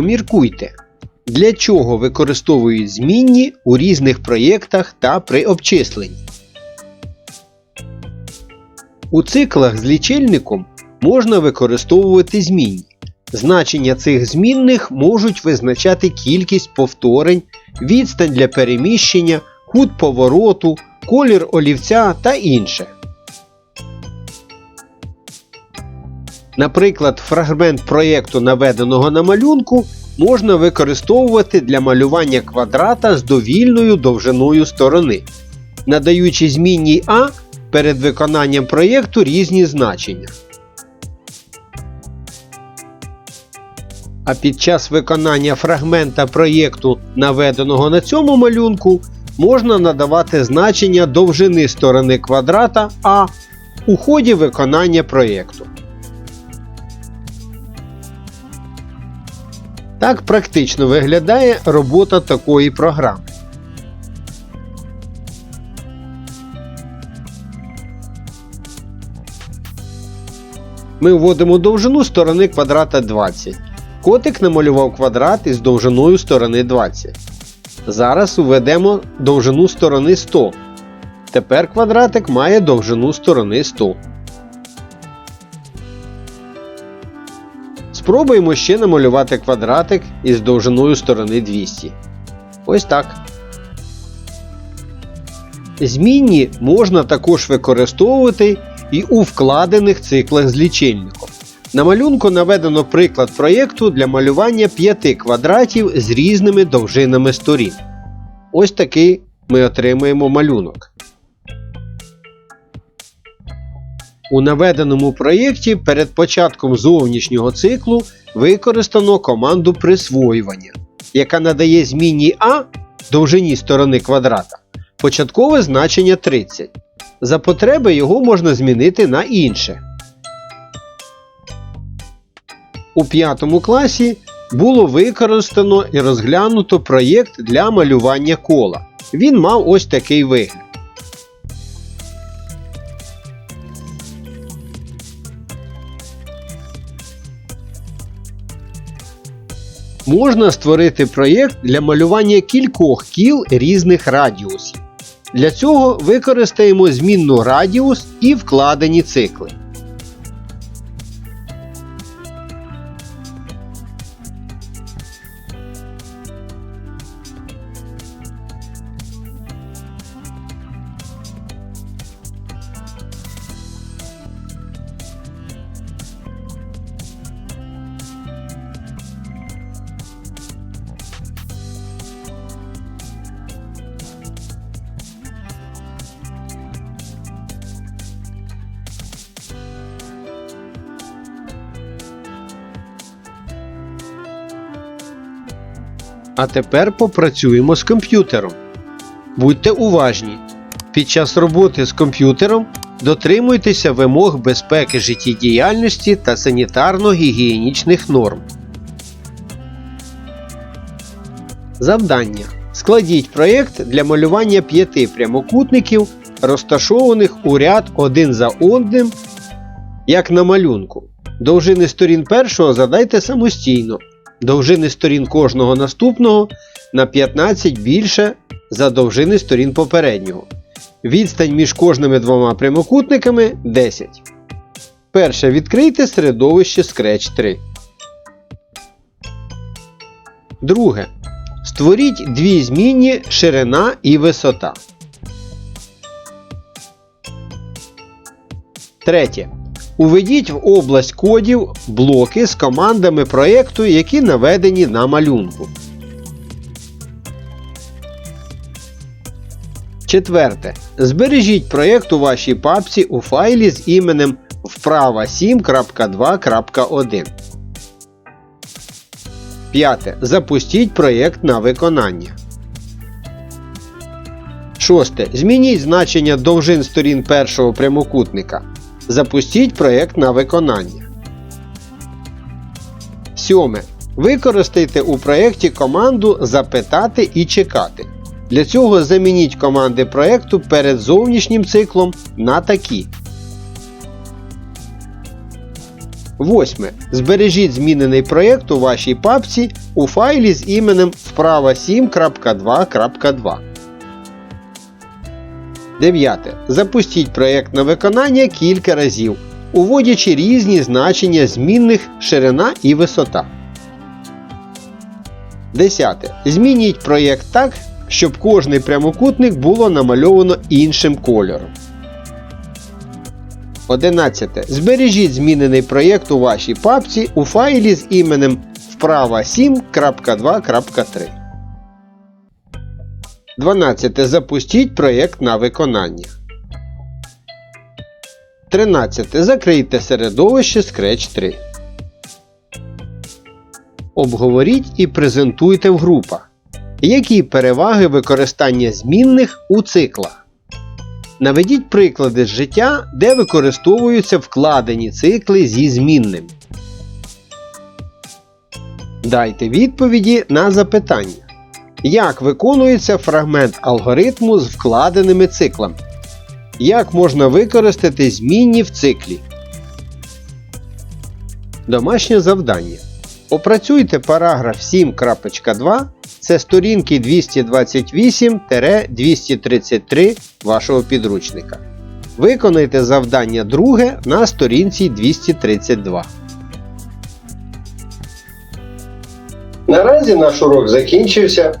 Поміркуйте, для чого використовують змінні у різних проєктах та при обчисленні. У циклах з лічильником можна використовувати змінні. Значення цих змінних можуть визначати кількість повторень, відстань для переміщення, кут повороту, колір олівця та інше. Наприклад, фрагмент проєкту, наведеного на малюнку, можна використовувати для малювання квадрата з довільною довжиною сторони, надаючи змінній А перед виконанням проєкту різні значення. А під час виконання фрагмента проєкту, наведеного на цьому малюнку, можна надавати значення довжини сторони квадрата А у ході виконання проєкту. Так практично виглядає робота такої програми. Ми вводимо довжину сторони квадрата 20. Котик намалював квадрат із довжиною сторони 20. Зараз введемо довжину сторони 100. Тепер квадратик має довжину сторони 100. Спробуємо ще намалювати квадратик із довжиною сторони 200. Ось так. Змінні можна також використовувати і у вкладених циклах з лічильником. На малюнку наведено приклад проєкту для малювання п'яти квадратів з різними довжинами сторін. Ось такий ми отримуємо малюнок. У наведеному проєкті перед початком зовнішнього циклу використано команду присвоювання, яка надає змінній А довжині сторони квадрата початкове значення 30. За потреби його можна змінити на інше. У 5 класі було використано і розглянуто проєкт для малювання кола. Він мав ось такий вигляд. Можна створити проєкт для малювання кількох кіл різних радіусів. Для цього використаємо змінну радіус і вкладені цикли. А тепер попрацюємо з комп'ютером. Будьте уважні. Під час роботи з комп'ютером дотримуйтеся вимог безпеки життєдіяльності та санітарно-гігієнічних норм. Завдання. Складіть проєкт для малювання п'яти прямокутників, розташованих у ряд один за одним, як на малюнку. Довжини сторін першого задайте самостійно. Довжини сторін кожного наступного на 15 більше за довжини сторін попереднього. Відстань між кожними двома прямокутниками 10. Перше. Відкрийте середовище Scratch 3. Друге. Створіть дві змінні ширина і висота. Третє. Уведіть в область кодів блоки з командами проєкту, які наведені на малюнку. Четверте. Збережіть проєкт у вашій папці у файлі з іменем вправа 7.2.1. П'яте. Запустіть проєкт на виконання. Шосте. Змініть значення довжин сторін першого прямокутника. Запустіть проєкт на виконання. Сьоме. Використайте у проєкті команду Запитати і чекати. Для цього замініть команди проєкту перед зовнішнім циклом на такі. Восьме. Збережіть змінений проєкт у вашій папці у файлі з іменем вправа 7.2.2. Дев'яте. Запустіть проєкт на виконання кілька разів, уводячи різні значення змінних ширина і висота. Десяте. Змініть проєкт так, щоб кожний прямокутник було намальовано іншим кольором. 11. Збережіть змінений проєкт у вашій папці у файлі з іменем вправа 7.2.3. 12. Запустіть проєкт на виконання. 13. Закрийте середовище Scratch 3. Обговоріть і презентуйте в групах. Які переваги використання змінних у циклах? Наведіть приклади з життя, де використовуються вкладені цикли зі змінним. Дайте відповіді на запитання. Як виконується фрагмент алгоритму з вкладеними циклами? Як можна використати змінні в циклі? Домашнє завдання. Опрацюйте параграф 7.2. Це сторінки 228-233 вашого підручника. Виконайте завдання друге на сторінці 232. Наразі наш урок закінчився.